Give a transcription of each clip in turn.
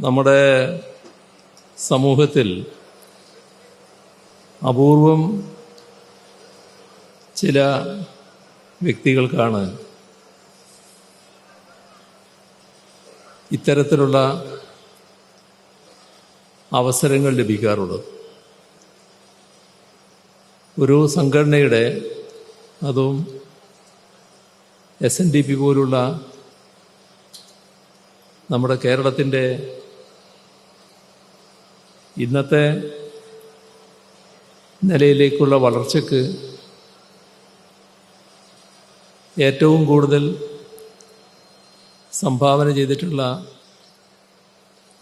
നമ്മുടെ സമൂഹത്തിൽ അപൂർവം ചില വ്യക്തികൾക്കാണ് ഇത്തരത്തിലുള്ള അവസരങ്ങൾ ലഭിക്കാറുള്ളത്. ഒരു സംഘടനയുടെ അതും എസ് എൻ ഡി പി പോലുള്ള നമ്മുടെ കേരളത്തിന്റെ ഇന്നത്തെ നിലയിലേക്കുള്ള വളർച്ചയ്ക്ക് ഏറ്റവും കൂടുതൽ സംഭാവന ചെയ്തിട്ടുള്ള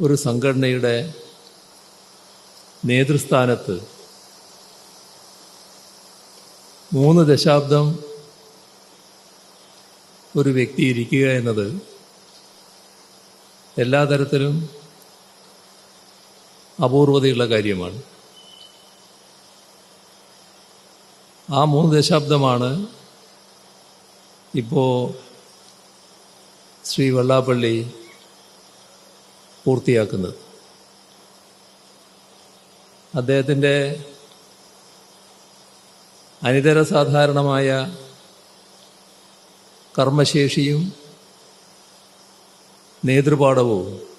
ഒരു സംഘടനയുടെ നേതൃസ്ഥാനത്ത് മൂന്ന് ദശാബ്ദം ഒരു വ്യക്തി ഇരിക്കുക എന്നത് എല്ലാ തരത്തിലും അപൂർവതയുള്ള കാര്യമാണ്. ആ മൂന്ന് ദശാബ്ദമാണ് ഇപ്പോൾ ശ്രീ വെള്ളാപ്പള്ളി പൂർത്തിയാക്കുന്നത്. അദ്ദേഹത്തിന്റെ അനിതര സാധാരണമായ കർമ്മശേഷിയും നേതൃപാഠവും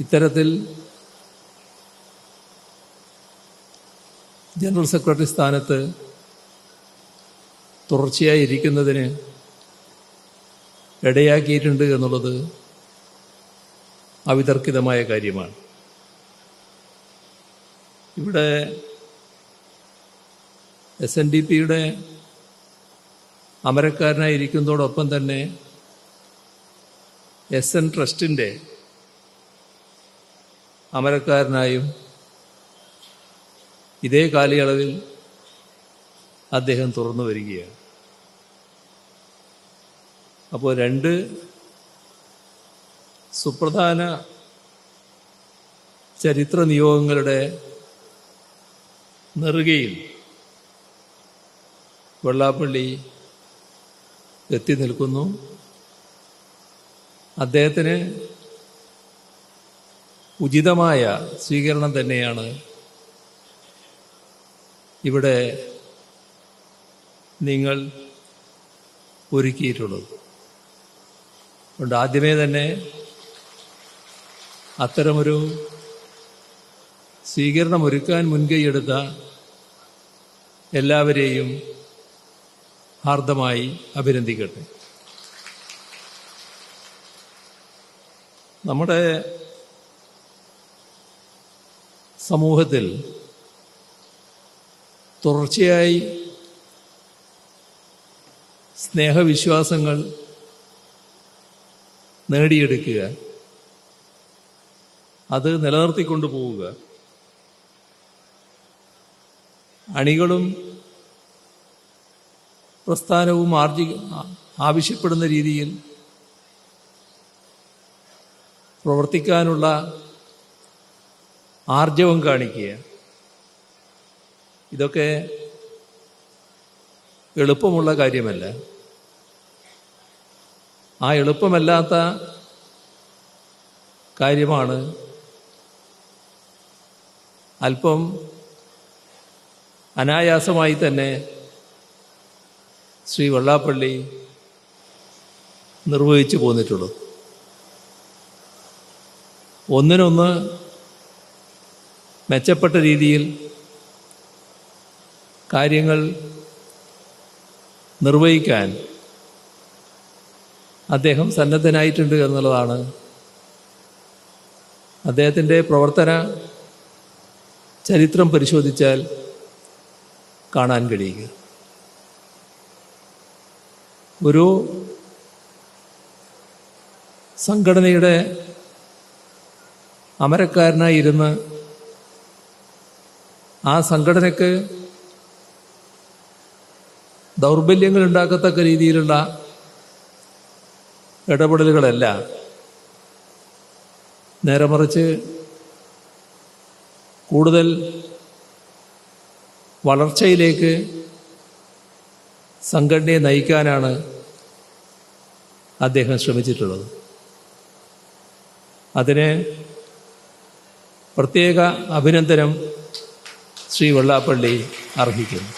ഇത്തരത്തിൽ ജനറൽ സെക്രട്ടറി സ്ഥാനത്ത് തുടർച്ചയായി ഇരിക്കുന്നതിന് ഇടയാക്കിയിട്ടുണ്ട് എന്നുള്ളത് അവിതർക്കിതമായ കാര്യമാണ്. ഇവിടെ എസ് എൻ ഡി പിയുടെ അമരക്കാരനായിരിക്കുന്നതോടൊപ്പം തന്നെ എസ് എൻ ട്രസ്റ്റിന്റെ അമരക്കാരനായും ഇതേ കാലയളവിൽ അദ്ദേഹം തുറന്നു വരികയാണ്. അപ്പോൾ രണ്ട് സുപ്രധാന ചരിത്ര നിയോഗങ്ങളുടെ നെറുകയിൽ വെള്ളാപ്പള്ളി എത്തി നിൽക്കുന്നു. അദ്ദേഹത്തിന് ഉചിതമായ സ്വീകരണം തന്നെയാണ് ഇവിടെ നിങ്ങൾ ഒരുക്കിയിട്ടുള്ളത്. അതുകൊണ്ട് ആദ്യമേ തന്നെ അത്തരമൊരു സ്വീകരണം ഒരുക്കാൻ മുൻകൈയെടുത്ത എല്ലാവരെയും ഹാർദമായി അഭിനന്ദിക്കട്ടെ. നമ്മുടെ സമൂഹത്തിൽ തുടർച്ചയായി സ്നേഹവിശ്വാസങ്ങൾ നേടിയെടുക്കുക അത് നിലനിർത്തിക്കൊണ്ടു പോവുക അണികളും പ്രസ്ഥാനവും ആർജി ആവശ്യപ്പെടുന്ന രീതിയിൽ പ്രവർത്തിക്കാനുള്ള ആർജവം കാണിക്കുക. ഇതൊക്കെ എളുപ്പമുള്ള കാര്യമല്ല. ആ എളുപ്പമല്ലാത്ത കാര്യമാണ് അല്പം അനായാസമായി തന്നെ ശ്രീ വെള്ളാപ്പള്ളി നിർവഹിച്ചു പോന്നിട്ടുള്ളൂ ഒന്നിനൊന്ന് മെച്ചപ്പെട്ട രീതിയിൽ കാര്യങ്ങൾ നിർവഹിക്കാൻ അദ്ദേഹം സന്നദ്ധനായിട്ടുണ്ട് എന്നുള്ളതാണ് അദ്ദേഹത്തിന്റെ പ്രവർത്തന ചരിത്രം പരിശോധിച്ചാൽ കാണാൻ കഴിയുക. ഒരു സംഘടനയുടെ അമരക്കാരനായിരുന്ന് ആ സംഘടനയ്ക്ക് ദൗർബല്യങ്ങൾ ഉണ്ടാക്കത്തക്ക രീതിയിലുള്ള ഇടപെടലുകളല്ല. നേരെ മറിച്ച് കൂടുതൽ വളർച്ചയിലേക്ക് സംഘടനയെ നയിക്കാനാണ് അദ്ദേഹം ശ്രമിച്ചിട്ടുള്ളത്. അതിന് പ്രത്യേക അഭിനന്ദനം ശ്രീ വെള്ളാപ്പള്ളി അർഹിക്കുന്നു.